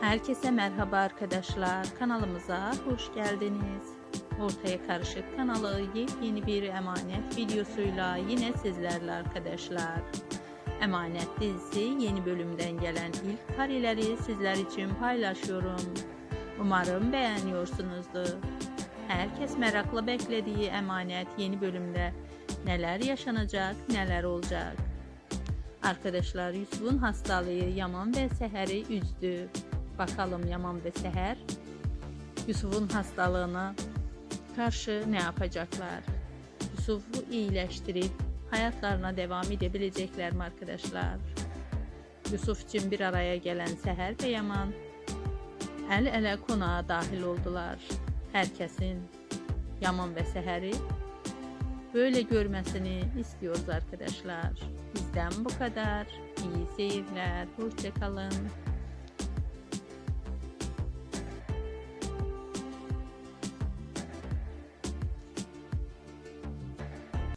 Herkese merhaba arkadaşlar. Kanalımıza hoş geldiniz. Ortaya Karışık kanalı yepyeni bir emanet videosuyla yine sizlerle arkadaşlar. Emanet dizisi yeni bölümden gelen ilk kareleri sizler için paylaşıyorum. Umarım beğeniyorsunuzdur. Herkes merakla beklediği Emanet yeni bölümde neler yaşanacak, neler olacak. Arkadaşlar Yusuf'un hastalığı Yaman ve Seher'i üzdü. Bakalım Yaman ve Seher Yusuf'un hastalığına karşı ne yapacaklar? Yusuf'u iyileştirip hayatlarına devam edebilecekler mi arkadaşlar? Yusuf için bir araya gelen Seher ve Yaman el ele konağa dahil oldular. Herkesin Yaman ve Seher'i böyle görmesini istiyoruz arkadaşlar. Bizden bu kadar. İyi seyirler. Hoşçakalın.